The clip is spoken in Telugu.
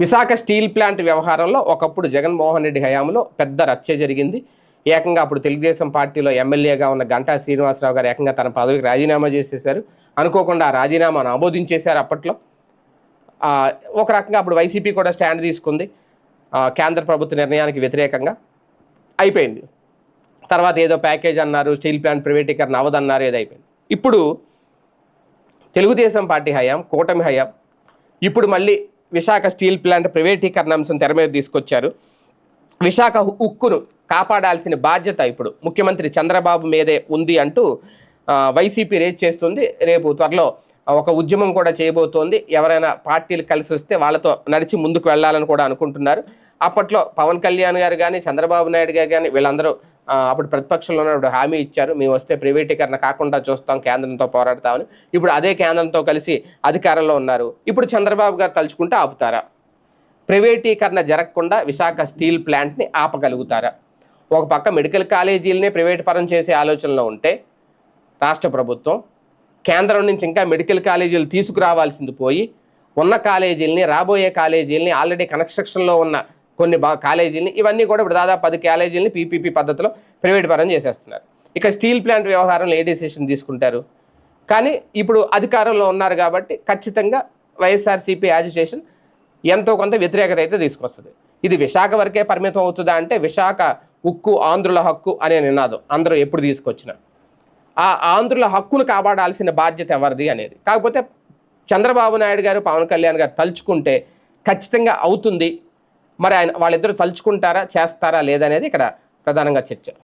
విశాఖ స్టీల్ ప్లాంట్ వ్యవహారంలో ఒకప్పుడు జగన్మోహన్ రెడ్డి హయాంలో పెద్ద రచ్చ జరిగింది. ఏకంగా అప్పుడు తెలుగుదేశం పార్టీలో ఎమ్మెల్యేగా ఉన్న గంటా శ్రీనివాసరావు గారు ఏకంగా తన పదవికి రాజీనామా చేసేశారు. అనుకోకుండా ఆ రాజీనామాను ఆమోదించేశారు అప్పట్లో. ఒక రకంగా అప్పుడు వైసీపీ కూడా స్టాండ్ తీసుకుంది. కేంద్ర ప్రభుత్వ నిర్ణయానికి వ్యతిరేకంగా అయిపోయింది. తర్వాత ఏదో ప్యాకేజ్ అన్నారు స్టీల్ ప్లాంట్ ప్రైవేటీకరణ అవ్వదన్నారు ఏదో అయిపోయింది. ఇప్పుడు తెలుగుదేశం పార్టీ హయాం కూటమి హయాం ఇప్పుడు మళ్ళీ విశాఖ స్టీల్ ప్లాంట్ ప్రైవేటీకరణ అంశం తెర మీద తీసుకొచ్చారు. విశాఖ ఉక్కును కాపాడాల్సిన బాధ్యత ఇప్పుడు ముఖ్యమంత్రి చంద్రబాబు మీదే ఉంది అంటూ వైసీపీ రేజ్ చేస్తుంది. రేపు త్వరలో ఒక ఉద్యమం కూడా చేయబోతోంది. ఎవరైనా పార్టీలు కలిసి వస్తే వాళ్ళతో నడిచి ముందుకు వెళ్ళాలని కూడా అనుకుంటున్నారు. అప్పట్లో పవన్ కళ్యాణ్ గారు కానీ చంద్రబాబు నాయుడు గారు కానీ వీళ్ళందరూ అప్పుడు ప్రతిపక్షంలోనే ఉన్నప్పుడు హామీ ఇచ్చారు. మేము వస్తే ప్రైవేటీకరణ కాకుండా చూస్తాం కేంద్రంతో పోరాడతామని. ఇప్పుడు అదే కేంద్రంతో కలిసి అధికారంలో ఉన్నారు. ఇప్పుడు చంద్రబాబు గారు తలుచుకుంటే ఆపుతారా? ప్రైవేటీకరణ జరగకుండా విశాఖ స్టీల్ ప్లాంట్ని ఆపగలుగుతారా? ఒక పక్క మెడికల్ కాలేజీలనే ప్రైవేట్ పరం చేసే ఆలోచనలో ఉంటే రాష్ట్ర ప్రభుత్వం కేంద్రం నుంచి ఇంకా మెడికల్ కాలేజీలు తీసుకురావాల్సింది పోయి ఉన్న కాలేజీలని రాబోయే కాలేజీలని ఆల్రెడీ కన్స్ట్రక్షన్లో ఉన్న కొన్ని బా కాలేజీలని ఇవన్నీ కూడా ఇప్పుడు దాదాపు పది కాలేజీలని పీపీపీ పద్ధతిలో ప్రైవేట్ పరం చేసేస్తున్నారు. ఇక స్టీల్ ప్లాంట్ వ్యవహారంలో ఏ డిసిషన్ తీసుకుంటారు. కానీ ఇప్పుడు అధికారంలో ఉన్నారు కాబట్టి ఖచ్చితంగా వైఎస్ఆర్సీపీ యాజిటేషన్ ఎంతో కొంత వ్యతిరేకత అయితే తీసుకొస్తుంది. ఇది విశాఖ వరకే పరిమితం అవుతుందా అంటే విశాఖ ఉక్కు ఆంధ్రుల హక్కు అనే నినాదం అందరూ ఎప్పుడు తీసుకొచ్చినా. ఆ ఆంధ్రుల హక్కును కాపాడాల్సిన బాధ్యత ఎవరిది అనేది. కాకపోతే చంద్రబాబు నాయుడు గారు పవన్ కళ్యాణ్ గారు తలుచుకుంటే ఖచ్చితంగా అవుతుంది మరి ఆయన వాళ్ళిద్దరూ తలుచుకుంటారా చేస్తారా లేదనేది ఇక్కడ ప్రధానంగా చర్చ.